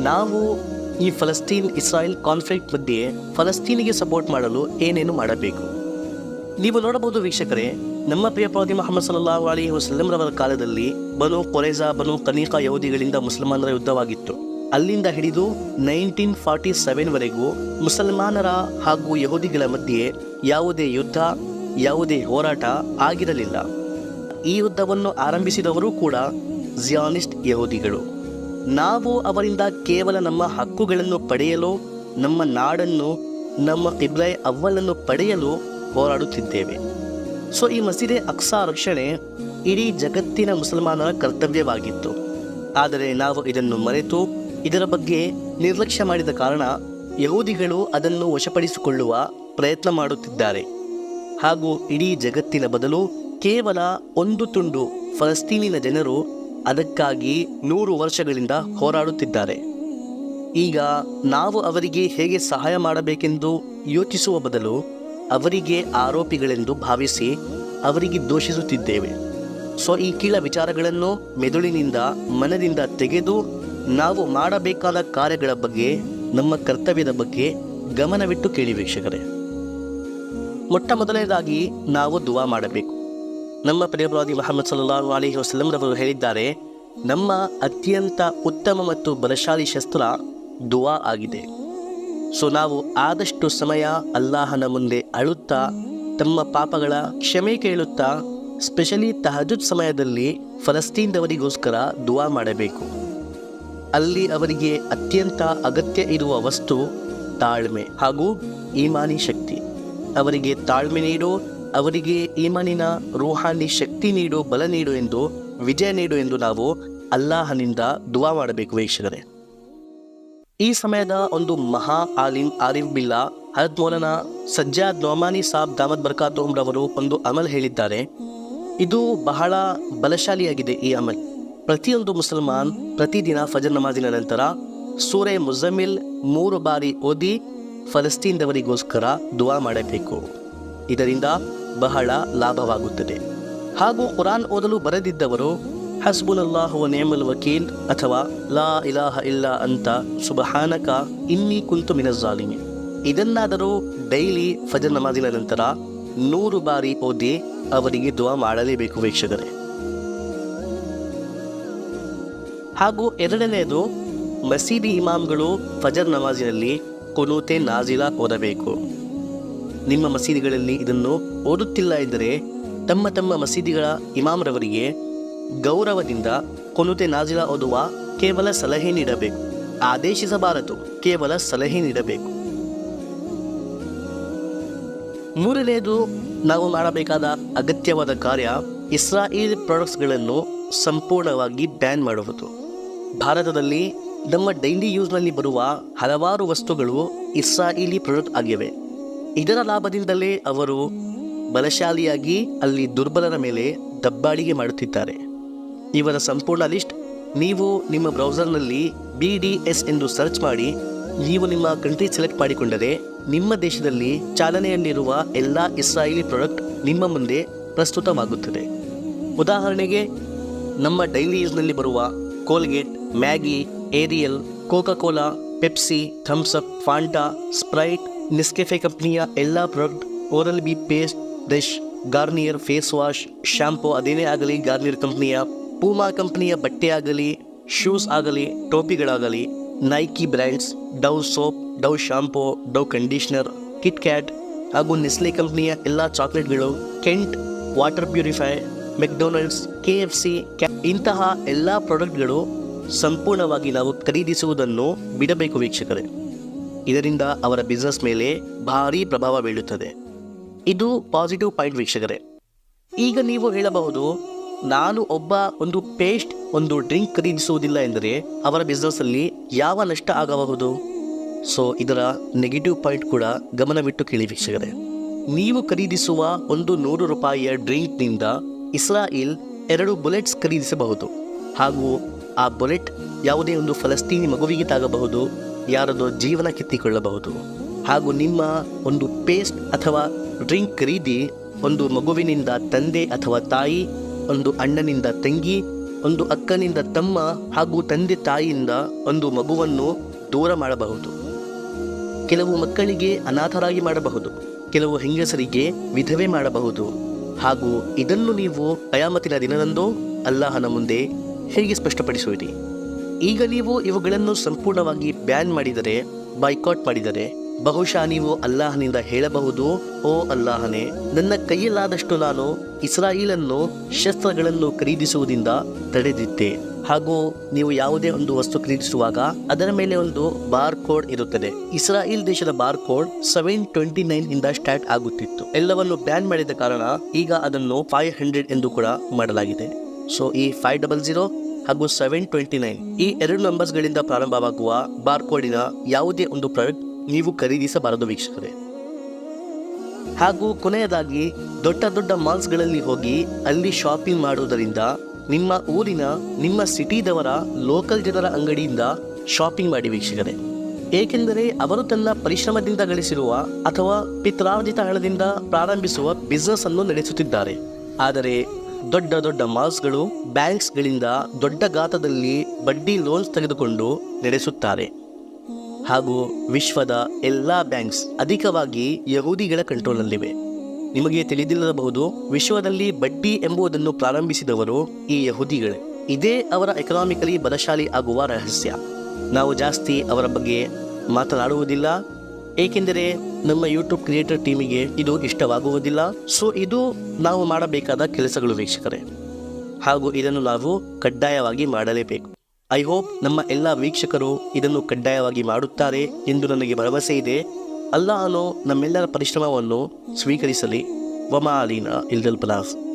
ನಾವು ಈ ಫಲಸ್ತೀನ್ ಇಸ್ರಾಯೇಲ್ ಕಾನ್ಫ್ಲಿಕ್ಟ್ ಮಧ್ಯೆ ಫಲಸ್ತೀನಿಗೆ ಸಪೋರ್ಟ್ ಮಾಡಲು ಏನೇನು ಮಾಡಬೇಕು? ನೀವು ನೋಡಬಹುದು ವೀಕ್ಷಕರೇ, ನಮ್ಮ ಪ್ರಿಯ ಪ್ರವಾದಿ ಮೊಹಮ್ಮದ್ ಸಲ್ಲಾಹು ಅಲಿ ವಸಲ್ಲಂರವರ ಕಾಲದಲ್ಲಿ ಬನು ಕೊರೆಜಾ, ಬನು ಕನೀಕಾ ಯಹೂದಿಗಳಿಂದ ಮುಸಲ್ಮಾನರ ಯುದ್ಧವಾಗಿತ್ತು. ಅಲ್ಲಿಂದ ಹಿಡಿದು ನೈನ್ಟೀನ್ ಫಾರ್ಟಿ ಸೆವೆನ್ವರೆಗೂ ಮುಸಲ್ಮಾನರ ಹಾಗೂ ಯಹೂದಿಗಳ ಮಧ್ಯೆ ಯಾವುದೇ ಯುದ್ಧ, ಯಾವುದೇ ಹೋರಾಟ ಆಗಿರಲಿಲ್ಲ. ಈ ಯುದ್ಧವನ್ನು ಆರಂಭಿಸಿದವರು ಕೂಡ ಜಿಯಾನಿಸ್ಟ್ ಯಹೂದಿಗಳು. ನಾವು ಅವರಿಂದ ಕೇವಲ ನಮ್ಮ ಹಕ್ಕುಗಳನ್ನು ಪಡೆಯಲು, ನಮ್ಮ ನಾಡನ್ನು, ನಮ್ಮ ಕಿಬ್ಲೈ ಅವ್ವಲನ್ನು ಪಡೆಯಲು ಹೋರಾಡುತ್ತಿದ್ದೇವೆ. ಸೊ, ಈ ಮಸೀದೆ ಅಕ್ಸಾ ರಕ್ಷಣೆ ಇಡೀ ಜಗತ್ತಿನ ಮುಸಲ್ಮಾನರ ಕರ್ತವ್ಯವಾಗಿತ್ತು. ಆದರೆ ನಾವು ಇದನ್ನು ಮರೆತು ಇದರ ಬಗ್ಗೆ ನಿರ್ಲಕ್ಷ್ಯ ಮಾಡಿದ ಕಾರಣ ಯಹೂದಿಗಳು ಅದನ್ನು ವಶಪಡಿಸಿಕೊಳ್ಳುವ ಪ್ರಯತ್ನ ಮಾಡುತ್ತಿದ್ದಾರೆ. ಹಾಗೂ ಇಡೀ ಜಗತ್ತಿನ ಬದಲು ಕೇವಲ ಒಂದು ತುಂಡು ಫಲಸ್ತೀನಿನ ಜನರು ಅದಕ್ಕಾಗಿ ನೂರು ವರ್ಷಗಳಿಂದ ಹೋರಾಡುತ್ತಿದ್ದಾರೆ. ಈಗ ನಾವು ಅವರಿಗೆ ಹೇಗೆ ಸಹಾಯ ಮಾಡಬೇಕೆಂದು ಯೋಚಿಸುವ ಬದಲು ಅವರಿಗೆ ಆರೋಪಿಗಳೆಂದು ಭಾವಿಸಿ ಅವರಿಗೆ ದೂಷಿಸುತ್ತಿದ್ದೇವೆ. ಸೊ, ಈ ಕೀಳ ವಿಚಾರಗಳನ್ನು ಮೆದುಳಿನಿಂದ, ಮನದಿಂದ ತೆಗೆದು ನಾವು ಮಾಡಬೇಕಾದ ಕಾರ್ಯಗಳ ಬಗ್ಗೆ, ನಮ್ಮ ಕರ್ತವ್ಯದ ಬಗ್ಗೆ ಗಮನವಿಟ್ಟು ಕೇಳಿ, ವೀಕ್ಷಕರೇ. ಮೊಟ್ಟ ಮೊದಲನೇದಾಗಿ ನಾವು ದುವಾ ಮಾಡಬೇಕು. ನಮ್ಮ ಪ್ರಿಯಪ್ರವಾದಿ ಮೊಹಮ್ಮದ್ ಸಲ್ಲಾಹು ಅಲಿ ವಸಲಂರವರು ಹೇಳಿದ್ದಾರೆ, ನಮ್ಮ ಅತ್ಯಂತ ಉತ್ತಮ ಮತ್ತು ಬಲಶಾಲಿ ಶಸ್ತ್ರ ದುವಾ ಆಗಿದೆ. ಸೊ ನಾವು ಆದಷ್ಟು ಸಮಯ ಅಲ್ಲಾಹನ ಮುಂದೆ ಅಳುತ್ತಾ, ತಮ್ಮ ಪಾಪಗಳ ಕ್ಷಮೆ ಕೇಳುತ್ತಾ, ಸ್ಪೆಷಲಿ ತಹಜುದ್ ಸಮಯದಲ್ಲಿ ಫಲಸ್ತೀನ್ದವರಿಗೋಸ್ಕರ ದುವಾ ಮಾಡಬೇಕು. ಅಲ್ಲಿ ಅವರಿಗೆ ಅತ್ಯಂತ ಅಗತ್ಯ ಇರುವ ವಸ್ತು ತಾಳ್ಮೆ ಹಾಗೂ ಈಮಾನಿ ಶಕ್ತಿ. ಅವರಿಗೆ ತಾಳ್ಮೆ ನೀಡು ಅವರಿಗೆ ಈಮನಿನ ರೂಹಾನಿ ಶಕ್ತಿ ನೀಡು, ಬಲ ನೀಡು ಎಂದು, ವಿಜಯ ನೀಡು ಎಂದು ನಾವು ಅಲ್ಲಾಹನಿಂದ ದುವಾ ಮಾಡಬೇಕು ವೀಕ್ಷಕರೇ. ಈ ಸಮಯದ ಒಂದು ಮಹಾ ಆಲಿಂ ಆರಿಫ್ ಬಿಲ್ಲಾ ಹರತ್ ಮೋಲನ ಸಜ್ಜಾ ನೊಮಾನಿ ಸಾಬ್ ದಾಮದ್ ಬರ್ಕಾತೋಮ್ರವರು ಒಂದು ಅಮಲ್ ಹೇಳಿದ್ದಾರೆ. ಇದು ಬಹಳ ಬಲಶಾಲಿಯಾಗಿದೆ ಈ ಅಮಲ್. ಪ್ರತಿಯೊಂದು ಮುಸಲ್ಮಾನ್ ಪ್ರತಿದಿನ ಫಜರ್ ನಮಾಜಿನ ನಂತರ ಸೂರೆ ಮುಜಮಿಲ್ ಮೂರು ಬಾರಿ ಓದಿ ಫಲಸ್ತೀನ್ದವರಿಗೋಸ್ಕರ ದುವಾ ಮಾಡಬೇಕು. ಇದರಿಂದ ಬಹಳ ಲಾಭವಾಗುತ್ತದೆ. ಹಾಗೂ ಕುರಾನ್ ಓದಲು ಬರೆದಿದ್ದವರು ಹಸ್ಬುಲ್ ವ ನೇಮಲ್ ವಕೀಲ್ ಅಥವಾ ಲಾ ಇಲಾಹ ಇಲ್ಲ ಅಂತ ಸುಬಹಾನಕ ಇನ್ನಿ ಕುಂತು ಮಿನಜಾಲಿಮಿ ಇದನ್ನಾದರೂ ಡೈಲಿ ಫಜರ್ ನಮಾಜಿನ ನಂತರ ನೂರು ಬಾರಿ ಓದಿ ಅವರಿಗೆ ದುವಾ ಮಾಡಲೇಬೇಕು ವೀಕ್ಷಕರೇ. ಹಾಗೂ ಎರಡನೆಯದು ಮಸೀದಿ ಇಮಾಮ್ಗಳು ಫಜರ್ ನಮಾಜಿನಲ್ಲಿ ಕುನೂತೆ ನಾಜಿಲಾ ಓದಬೇಕು. ನಿಮ್ಮ ಮಸೀದಿಗಳಲ್ಲಿ ಇದನ್ನು ಓದುತ್ತಿಲ್ಲ ಎಂದರೆ ತಮ್ಮ ತಮ್ಮ ಮಸೀದಿಗಳ ಇಮಾಮ್ರವರಿಗೆ ಗೌರವದಿಂದ ಕೊನುತೆ ನಾಜಿಲ ಓದುವ ಕೇವಲ ಸಲಹೆ ನೀಡಬೇಕು. ಆದೇಶಿಸಬಾರದು, ಕೇವಲ ಸಲಹೆ ನೀಡಬೇಕು. ಮೂರನೆಯದು, ನಾವು ಮಾಡಬೇಕಾದ ಅಗತ್ಯವಾದ ಕಾರ್ಯ ಇಸ್ರಾಯೇಲ್ ಪ್ರಾಡಕ್ಟ್ಸ್ಗಳನ್ನು ಸಂಪೂರ್ಣವಾಗಿ ಬ್ಯಾನ್ ಮಾಡುವುದು. ಭಾರತದಲ್ಲಿ ನಮ್ಮ ಡೈಲಿ ಯೂಸ್ನಲ್ಲಿ ಬರುವ ಹಲವಾರು ವಸ್ತುಗಳು ಇಸ್ರಾಯೇಲಿ ಪ್ರಾಡಕ್ಟ್ ಆಗಿವೆ. ಇದರ ಲಾಭದಿಂದಲೇ ಅವರು ಬಲಶಾಲಿಯಾಗಿ ಅಲ್ಲಿ ದುರ್ಬಲರ ಮೇಲೆ ದಬ್ಬಾಳಿಗೆ ಮಾಡುತ್ತಿದ್ದಾರೆ. ಇವರ ಸಂಪೂರ್ಣ ಲಿಸ್ಟ್ ನೀವು ನಿಮ್ಮ ಬ್ರೌಸರ್ನಲ್ಲಿ ಬಿ ಡಿ ಎಸ್ ಎಂದು ಸರ್ಚ್ ಮಾಡಿ, ನೀವು ನಿಮ್ಮ ಕಂಟ್ರಿ ಸೆಲೆಕ್ಟ್ ಮಾಡಿಕೊಂಡರೆ ನಿಮ್ಮ ದೇಶದಲ್ಲಿ ಚಾಲನೆಯಲ್ಲಿರುವ ಎಲ್ಲ ಇಸ್ರಾಯಿಲಿ ಪ್ರಾಡಕ್ಟ್ ನಿಮ್ಮ ಮುಂದೆ ಪ್ರಸ್ತುತವಾಗುತ್ತದೆ. ಉದಾಹರಣೆಗೆ, ನಮ್ಮ ಡೈಲಿ ಯೂಸ್ನಲ್ಲಿ ಬರುವ Colgate, Maggi, Ariel, Coca Cola, Pepsi Thums Up Fanta, Sprite Nescafe ಕಂಪ್ನಿಯ ಎಲ್ಲ product Oral B paste brush Garnier face wash shampoo ಅದೇನೇ ಆಗಲಿ ಗಾರ್ನಿಯರ್ ಕಂಪ್ನಿಯ ಪೂಮಾ ಕಂಪ್ನಿಯ ಬಟ್ಟೆ ಆಗಲಿ ಶೂಸ್ ಆಗಲಿ, ಟೋಪಿಗಳಾಗಲಿ Nike brands Dove soap Dove shampoo Dove conditioner Kit Kat ಹಾಗೂ Nestle ಕಂಪ್ನಿಯ ಎಲ್ಲ ಚಾಕ್ಲೇಟ್ಗಳು Kent water purify McDonald's K F C ಇಂತಹ ಎಲ್ಲ ಪ್ರಾಡಕ್ಟ್ಗಳು ಸಂಪೂರ್ಣವಾಗಿ ನಾವು ಖರೀದಿಸುವುದನ್ನು ಬಿಡಬೇಕು ವೀಕ್ಷಕರೇ. ಇದರಿಂದ ಅವರ ಬಿಸ್ನೆಸ್ ಮೇಲೆ ಭಾರೀ ಪ್ರಭಾವ ಬೀಳುತ್ತದೆ. ಇದು ಪಾಸಿಟಿವ್ ಪಾಯಿಂಟ್ ವೀಕ್ಷಕರೇ. ಈಗ ನೀವು ಹೇಳಬಹುದು, ನಾನು ಒಬ್ಬ ಒಂದು ಪೇಸ್ಟ್ ಒಂದು ಡ್ರಿಂಕ್ ಖರೀದಿಸುವುದಿಲ್ಲ ಎಂದರೆ ಅವರ ಬಿಸ್ನೆಸ್ಸಲ್ಲಿ ಯಾವ ನಷ್ಟ ಆಗಬಹುದು? ಸೊ ಇದರ ನೆಗೆಟಿವ್ ಪಾಯಿಂಟ್ ಕೂಡ ಗಮನವಿಟ್ಟು ಕೇಳಿ ವೀಕ್ಷಕರೇ. ನೀವು ಖರೀದಿಸುವ ಒಂದು ನೂರು ರೂಪಾಯಿಯ ಡ್ರಿಂಕ್ನಿಂದ ಇಸ್ರಾಯಿಲ್ ಎರಡು ಬುಲೆಟ್ಸ್ ಖರೀದಿಸಬಹುದು. ಹಾಗೂ ಆ ಬುಲೆಟ್ ಯಾವುದೇ ಒಂದು ಫಲಸ್ತೀನಿ ಮಗುವಿಗೆ ತಾಗಬಹುದು, ಯಾರದೋ ಜೀವನ ಕಿತ್ತಿಕೊಳ್ಳಬಹುದು. ಹಾಗೂ ನಿಮ್ಮ ಒಂದು ಪೇಸ್ಟ್ ಅಥವಾ ಡ್ರಿಂಕ್ ಖರೀದಿ, ಒಂದು ಮಗುವಿನಿಂದ ತಂದೆ ಅಥವಾ ತಾಯಿ, ಒಂದು ಅಣ್ಣನಿಂದ ತಂಗಿ, ಒಂದು ಅಕ್ಕನಿಂದ ತಮ್ಮ ಹಾಗೂ ತಂದೆ ತಾಯಿಯಿಂದ ಒಂದು ಮಗುವನ್ನು ದೂರ ಮಾಡಬಹುದು. ಕೆಲವು ಮಕ್ಕಳಿಗೆ ಅನಾಥರಾಗಿ ಮಾಡಬಹುದು, ಕೆಲವು ಹೆಂಗಸರಿಗೆ ವಿಧವೆ ಮಾಡಬಹುದು. ಹಾಗೂ ಇದನ್ನು ನೀವು ಕಯಾಮತಿನ ದಿನದಂದು ಅಲ್ಲಾಹನ ಮುಂದೆ ಹೇಗೆ ಸ್ಪಷ್ಟಪಡಿಸುವಿರಿ? ಈಗ ನೀವು ಇವುಗಳನ್ನು ಸಂಪೂರ್ಣವಾಗಿ ಬ್ಯಾನ್ ಮಾಡಿದರೆ ಬೈಕಾಟ್ ಮಾಡಿದರೆ, ಬಹುಶಃ ನೀವು ಅಲ್ಲಾಹನಿಂದ ಹೇಳಬಹುದು, ಓ ಅಲ್ಲಾಹನೇ, ನನ್ನ ಕೈಯಲ್ಲಾದಷ್ಟು ನಾನು ಇಸ್ರಾಯಿಲನ್ನು ಶಸ್ತ್ರಗಳನ್ನು ಖರೀದಿಸುವುದರಿಂದ ತಡೆದಿದ್ದೆ. ಹಾಗೂ ನೀವು ಯಾವುದೇ ಒಂದು ವಸ್ತು ಖರೀದಿಸುವಾಗ ಅದರ ಮೇಲೆ ಒಂದು ಬಾರ್ ಕೋಡ್ ಇರುತ್ತದೆ. ಇಸ್ರಾಯಿಲ್ ದೇಶದ bar code seven twenty nine ಇಂದ ಸ್ಟಾರ್ಟ್ ಆಗುತ್ತಿತ್ತು. ಎಲ್ಲವನ್ನು ಬ್ಯಾನ್ ಮಾಡಿದ ಕಾರಣ ಈಗ ಅದನ್ನು ಫೈವ್ ಹಂಡ್ರೆಡ್ ಎಂದು ಕೂಡ ಮಾಡಲಾಗಿದೆ. ಸೊ ಈ ಫೈವ್ ಡಬಲ್ ಜೀರೋ ಹಾಗೂ ಸೆವೆನ್ ಟ್ವೆಂಟಿ ನೈನ್ ಈ ಎರಡು ನಂಬರ್ಸ್ಗಳಿಂದ ಪ್ರಾರಂಭವಾಗುವ ಬಾರ್ ಕೋಡಿನ ಯಾವುದೇ ಒಂದು ಪ್ರಾಡಕ್ಟ್ ನೀವು ಖರೀದಿಸಬಾರದು ವೀಕ್ಷಕರೇ. ಹಾಗೂ ಕೊನೆಯದಾಗಿ ದೊಡ್ಡ ದೊಡ್ಡ ಮಾಲ್ಸ್ಗಳಲ್ಲಿ ಹೋಗಿ ಅಲ್ಲಿ ಶಾಪಿಂಗ್ ಮಾಡುವುದರಿಂದ ನಿಮ್ಮ ಊರಿನ, ನಿಮ್ಮ ಸಿಟಿದವರ ಲೋಕಲ್ ಜನರ ಅಂಗಡಿಯಿಂದ ಶಾಪಿಂಗ್ ಮಾಡಿ ವೀಕ್ಷಕರೇ. ಏಕೆಂದರೆ ಅವರು ತನ್ನ ಪರಿಶ್ರಮದಿಂದ ಗಳಿಸಿರುವ ಅಥವಾ ಪಿತ್ರಾರ್ಜಿತ ಹಣದಿಂದ ಪ್ರಾರಂಭಿಸುವ ಬಿಸ್ನೆಸ್ ಅನ್ನು ನಡೆಸುತ್ತಿದ್ದಾರೆ. ಆದರೆ ದೊಡ್ಡ ದೊಡ್ಡ ಮಾಲ್ಸ್ಗಳು ಬ್ಯಾಂಕ್ಸ್ಗಳಿಂದ ದೊಡ್ಡ ಗಾತ್ರದಲ್ಲಿ ಬಡ್ಡಿ ಲೋನ್ಸ್ ತೆಗೆದುಕೊಂಡು ನಡೆಸುತ್ತಾರೆ. ಹಾಗೂ ವಿಶ್ವದ ಎಲ್ಲ ಬ್ಯಾಂಕ್ಸ್ ಅಧಿಕವಾಗಿ ಯಹೂದಿಗಳ ಕಂಟ್ರೋಲ್ನಲ್ಲಿವೆ ನಿಮಗೆ ತಿಳಿದಿಲ್ಲಬಹುದು ವಿಶ್ವದಲ್ಲಿ ಬಡ್ಡಿ ಎಂಬುದನ್ನು ಪ್ರಾರಂಭಿಸಿದವರು ಈ ಯಹೂದಿಗಳೇ. ಇದೇ ಅವರ ಎಕನಾಮಿಕಲಿ ಬಲಶಾಲಿ ಆಗುವ ರಹಸ್ಯ. ನಾವು ಜಾಸ್ತಿ ಅವರ ಬಗ್ಗೆ ಮಾತನಾಡುವುದಿಲ್ಲ ಏಕೆಂದರೆ ನಮ್ಮ ಯೂಟ್ಯೂಬ್ ಕ್ರಿಯೇಟರ್ ಟೀಮಿಗೆ ಇದು ಇಷ್ಟವಾಗುವುದಿಲ್ಲ. ಸೊ ಇದು ನಾವು ಮಾಡಬೇಕಾದ ಕೆಲಸಗಳು ವೀಕ್ಷಕರೇ. ಹಾಗೂ ಇದನ್ನು ನಾವು ಕಡ್ಡಾಯವಾಗಿ ಮಾಡಲೇಬೇಕು. ಐ ಹೋಪ್ ನಮ್ಮ ಎಲ್ಲ ವೀಕ್ಷಕರು ಇದನ್ನು ಕಡ್ಡಾಯವಾಗಿ ಮಾಡುತ್ತಾರೆ ಎಂದು ನನಗೆ ಭರವಸೆ ಇದೆ. ಅಲ್ಲ ಅನ್ನೋ ನಮ್ಮೆಲ್ಲರ ಪರಿಶ್ರಮವನ್ನು ಸ್ವೀಕರಿಸಲಿ. ವಮಾ ಅಲೀನ ಇಲ್ದಲ್ ಪಲಾಫ್